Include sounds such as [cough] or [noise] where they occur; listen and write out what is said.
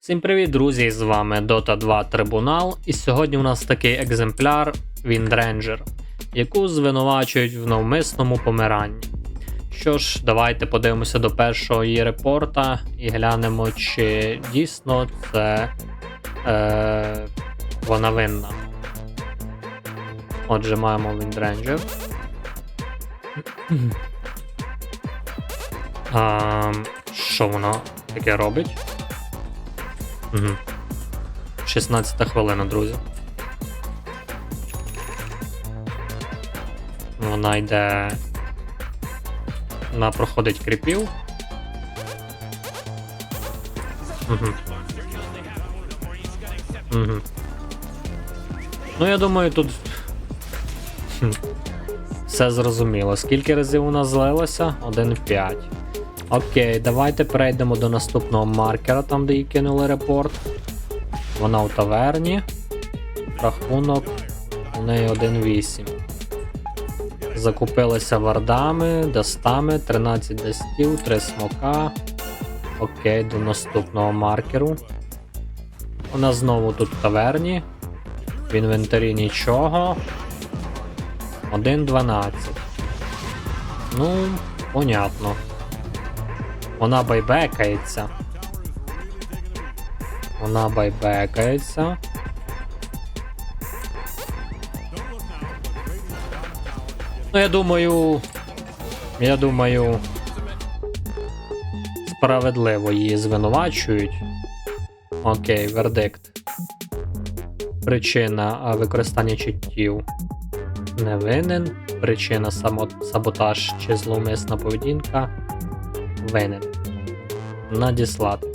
Всім привіт, друзі! З вами Dota 2 Трибунал, і сьогодні у нас такий екземпляр Windраnger, яку звинувачують в навмисному помиранні. Що ж, давайте подивимося до першого її репорта і глянемо, чи дійсно це е, вона винна. Отже, маємо Windраnger. [clears throat] А, що воно таке робить? Угу. 16 хвилина, друзі. Вона йде. Вона проходить кріпів. Угу. Угу. Ну, я думаю, тут. [laughs] Все зрозуміло. Скільки разів вона злилася? 1,5. Окей, давайте перейдемо до наступного маркера, там де їй кинули репорт. Вона у таверні. Рахунок у неї 1.8. Закупилися вардами, дастами, 13 дастів, 3 смока. Окей, до наступного маркеру. Вона знову тут в таверні. В інвентарі нічого. 1.12. Ну, понятно. Вона байбекається. Вона байбекається. Ну, я думаю. Я думаю. Справедливо її звинувачують. Окей, вердикт. Причина використання читтів не винен. Причина саботаж чи зловмисна поведінка винен. Надіслати.